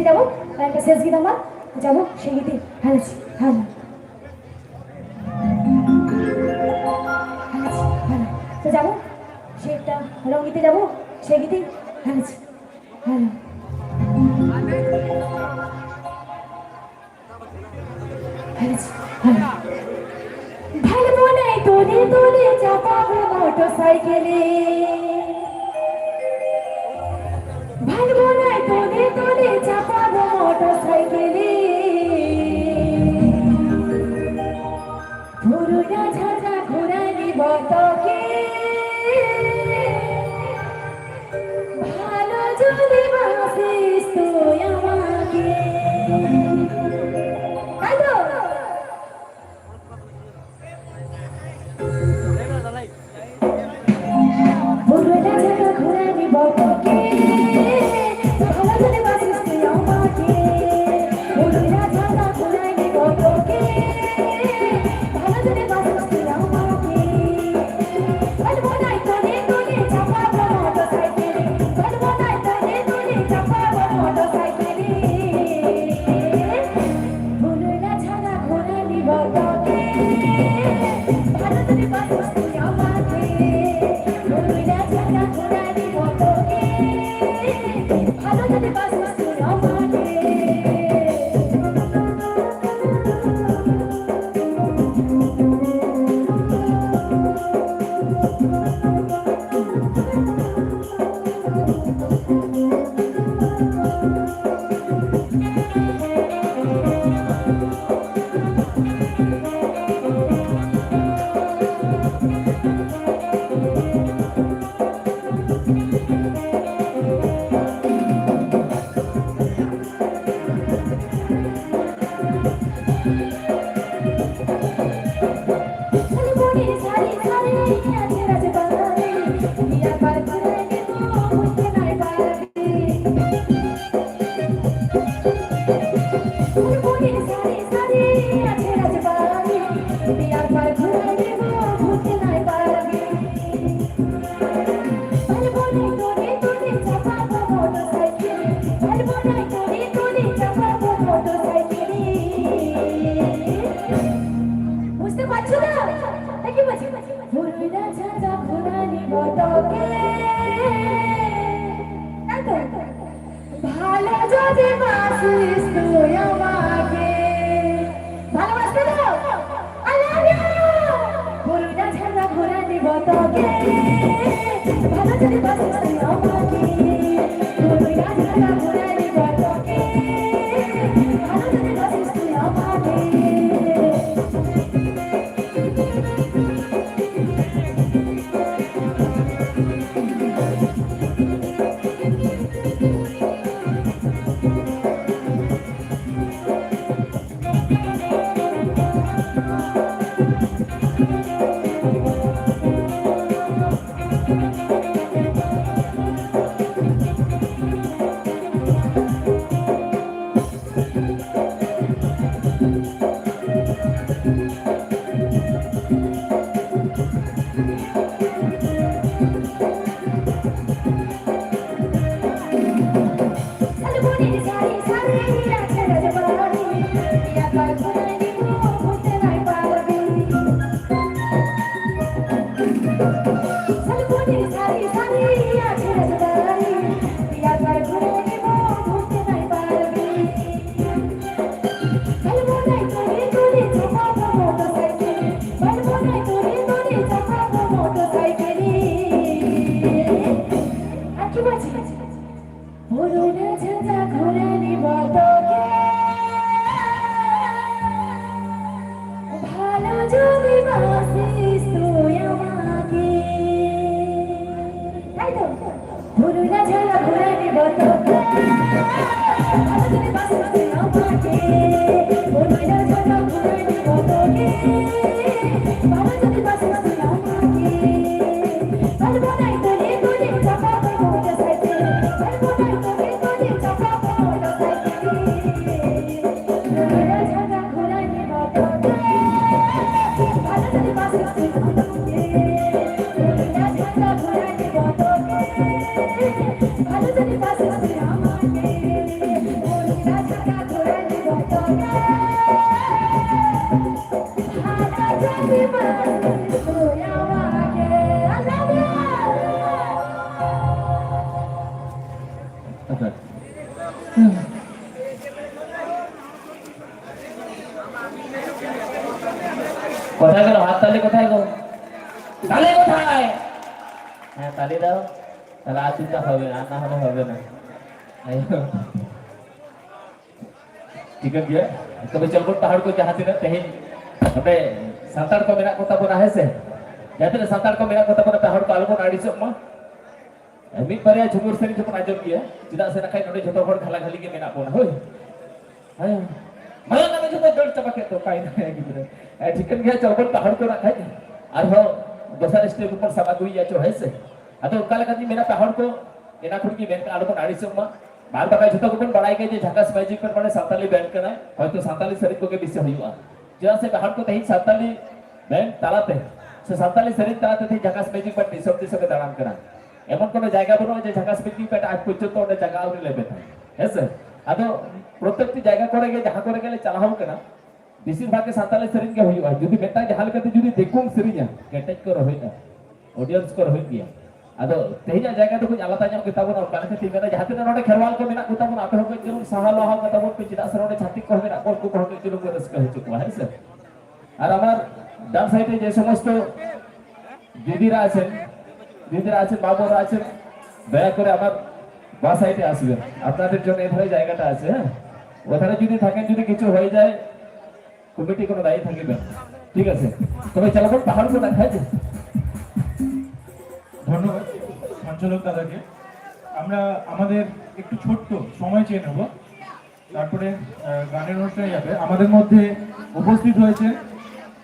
গীতে যাব, আর একটা শেষ গীত আমার, যাব, সেই গীতে হারাচ্ছি হ্যাঁ হারাচ্ছি হ্যাঁ তো যাব সেটা রং গীতে যাব, সেই গীতে হ্যাঁ হারাচ্ছি হ্যাঁ ভাই বোনে তোলে তোলে চাপাবো মোটর সাইকেলে ঝাঁঝা ঘোরানি বতকে বুঝতে পারছ না? নাকি বুঝি ভুল না ছাড়া ভুলানি মতকে ভালো যদি বাসিস তুই আমাকে। ভালোবাসতে দাও আই লাভ ইউ ভুল না ছাড়া ভুলানি মতকে ভালো যদি বাসিস ভালো যদি বাসিস তুই কোথায় গেল? হাত তালি কোথায় গেল তালি কোথায়? হ্যাঁ তালি দাও। তাহলে আর চিন্তা হবে আর না হলে হবে না। ঠিক আছে তবে চলবো পাহাড় কো যাহাতে না সাঁতার কথা বলা হয়েছে। যাতে চোখ মা ᱢᱤᱫ ᱵᱟᱨᱭᱟ ᱡᱷᱩᱢᱩᱨ ᱥᱮᱨᱮᱧ ᱫᱚᱵᱚᱱ ᱟᱸᱡᱚᱢ ᱜᱮᱭᱟ ᱪᱮᱫᱟᱜ ᱥᱮ ᱱᱟᱠᱷᱟᱡ ᱱᱚᱰᱮ ᱡᱷᱚᱛᱚ ᱦᱚᱲ ᱜᱷᱟᱞᱟ ᱜᱷᱟᱞᱤ ᱜᱮ ᱢᱮᱱᱟᱜ ᱵᱚᱱᱟ ᱦᱳᱭ ᱦᱮᱸ ᱢᱟᱭᱟᱝ ᱟᱫᱚ ᱡᱷᱚᱛᱚ ᱫᱟᱹᱲ ᱪᱟᱵᱟ ᱠᱮᱫ ᱫᱚ ᱠᱟᱭᱱᱟ ᱜᱤᱫᱽᱨᱟᱹ ᱴᱷᱤᱠᱟᱹᱱ ᱜᱮᱭᱟ ᱪᱚ ᱵᱚᱱ ᱛᱟᱦᱚᱲ ᱠᱚ ᱱᱟᱠᱷᱟᱡ ᱟᱨᱦᱚᱸ ᱫᱚᱥᱟᱨ ᱥᱴᱮᱯ ᱵᱚᱱ ᱥᱟᱵ ᱟᱹᱜᱩᱭᱟ ᱪᱚ ᱦᱮᱸ ᱟᱫᱚ ᱚᱠᱟ ᱞᱮᱠᱟ ᱛᱤᱧ ᱢᱮᱱᱟ ᱛᱟᱦᱚᱲ ᱠᱚ ᱮᱱᱟ ᱠᱷᱚᱱ ᱜᱮ ᱢᱮᱱ ᱠᱟᱜ ᱟᱞᱚᱵᱚᱱ ᱟᱹᱲᱤᱥᱚᱜ ᱢᱟ ᱵᱟᱨ ᱵᱟᱠᱷᱟᱡ ᱡᱷᱚᱛᱚ ᱠᱚᱵᱚᱱ ᱵᱟᱲᱟᱭ ᱜᱮᱭᱟ ᱡᱮ ᱡᱷᱟᱠᱟᱥ ᱢᱮᱡᱤᱠ ᱯᱮ ᱢᱟᱱᱮ ᱥᱟᱱᱛᱟᱞᱤ ᱵᱮᱱᱰ ᱠᱟᱱᱟ ᱦᱚᱭᱛᱚ ᱥᱟᱱᱛᱟᱞᱤ ᱥᱟᱹᱨᱤ ᱠᱚᱜᱮ ᱵᱤᱥᱤ ᱦᱩᱭᱩᱜᱼᱟ ᱪᱮᱫᱟᱜ ᱥᱮ ᱛᱟᱦᱚᱲ ᱠᱚ ᱛᱮᱦᱮᱧ ᱥᱟᱱᱛᱟᱞᱤ ᱵᱮᱱᱰ ᱛᱟᱞᱟᱛᱮ ᱥᱮ ᱥᱟᱱᱛᱟᱞᱤ ᱥᱟᱹᱨᱤ ᱛᱟᱞᱟᱛᱮ ᱛᱮᱦᱮᱧ ᱡᱷᱟᱠᱟᱥ ᱢᱮᱡᱤᱠ ᱯᱮ ᱫᱤᱥᱚᱢ ᱫᱤᱥᱚᱢᱮ ᱫᱟᱬᱟᱱ ᱠᱟᱱᱟ এমন কোনো জায়গা বলবো যে ঝাকাস ম্যাজিক প্যান্ট আজ পর্যন্ত অনেক জায়গা আউরি লেবে থাকে হ্যাঁ স্যার আদো প্রত্যেকটি জায়গা করে গিয়ে যাহা করে গেলে চালা হোক না বেশিরভাগে সাঁতালি সেরিং কে হইয়া যদি মেটা যাহা লেকাতে যদি দেখুম সেরিংা কেটেজ করে হইনা অডিয়েন্স করে হই গিয়া ᱟᱫᱚ ᱛᱮᱦᱮᱧᱟᱜ ᱡᱟᱭᱜᱟ ᱫᱚ ᱠᱟᱹᱡ ᱟᱞᱟᱫᱟ ᱧᱚᱜ ᱜᱮᱛᱟ ᱵᱚᱱᱟ ᱚᱱᱠᱟ ᱞᱮᱠᱟᱛᱮ ᱢᱮᱱᱟ ᱡᱟᱦᱟᱸ ᱛᱤᱱᱟᱹᱜ ᱱᱚᱰᱮ ᱠᱷᱮᱨᱣᱟᱞ ᱠᱚ ᱢᱮᱱᱟᱜ ᱠᱚᱛᱟ ᱵᱚᱱᱟ ᱟᱯᱮ ᱦᱚᱸ ᱠᱟᱹᱡ ᱡᱩᱞᱩᱝ ᱥᱟᱦᱟ ᱞᱟᱦᱟ ᱠᱟᱛᱟ ᱵᱚᱱ ᱯᱮ ᱪᱮᱫᱟᱜ ᱥᱮ ᱱᱚᱰᱮ ᱪᱷᱟᱹᱛᱤᱠ ᱠᱚ ᱢᱮᱱᱟᱜ ᱠᱚᱣᱟ ᱩᱱᱠᱩ ᱠᱚᱦᱚᱸ ᱠᱟᱹᱡ ᱡᱩᱞᱩᱝ ᱠᱚ ᱨᱟᱹᱥᱠᱟᱹ ᱦᱚᱪᱚ ᱠᱚᱣᱟ ᱦᱮᱸ ᱥᱮ আর আমার ডান সাইডে যে সমস্ত দিদিরা আছেন দিদিরা আছেন বাবুরা আছেন, দয়া করে আমার বা সাইডে আসবেন। আপনাদের জন্য এধারে জায়গাটা আছে হ্যাঁ? ওখানে যদি থাকেন, যদি কিছু হয়ে যায়, কমিটি কোনো দায়ী থাকবে। ঠিক আছে? তবে চালাবো পাহাড় দেখায় যে ধন্যবাদ, সঞ্চালক দাদাকে। আমরা আমাদের একটু ছোট্ট সময় চেয়ে নেব। তারপরে গানের অনুষ্ঠানে যাবে। আমাদের মধ্যে উপস্থিত হয়েছে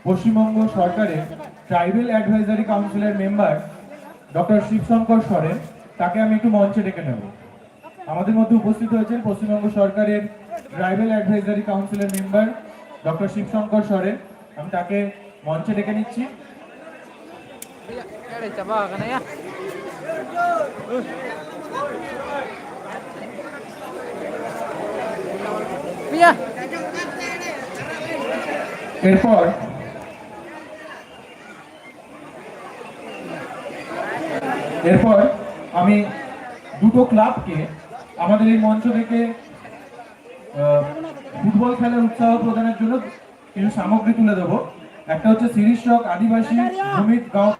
পশ্চিমবঙ্গ সরকারের ট্রাইবেল অ্যাডভাইজারি কাউন্সিলের মেম্বার ডক্টর শিবশঙ্কর সরেন, তাকে আমি একটু মঞ্চে ডেকে নেব আমাদের মধ্যে উপস্থিত হয়েছেন পশ্চিমবঙ্গ সরকারের ট্রাইবেল অ্যাডভাইজারি কাউন্সিলের মেম্বার ডক্টর শিবশঙ্কর সরেন আমি তাকে মঞ্চে ডেকে নিচ্ছি. এরপর এরপর আমি দুটো ক্লাবকে, আমাদের এই মঞ্চ থেকে ফুটবল খেলার উৎসাহ প্রদানের জন্য কিছু সামগ্রী তুলে দেবো। একটা হচ্ছে সিরিজ আদিবাসী ভূমিত গাঁও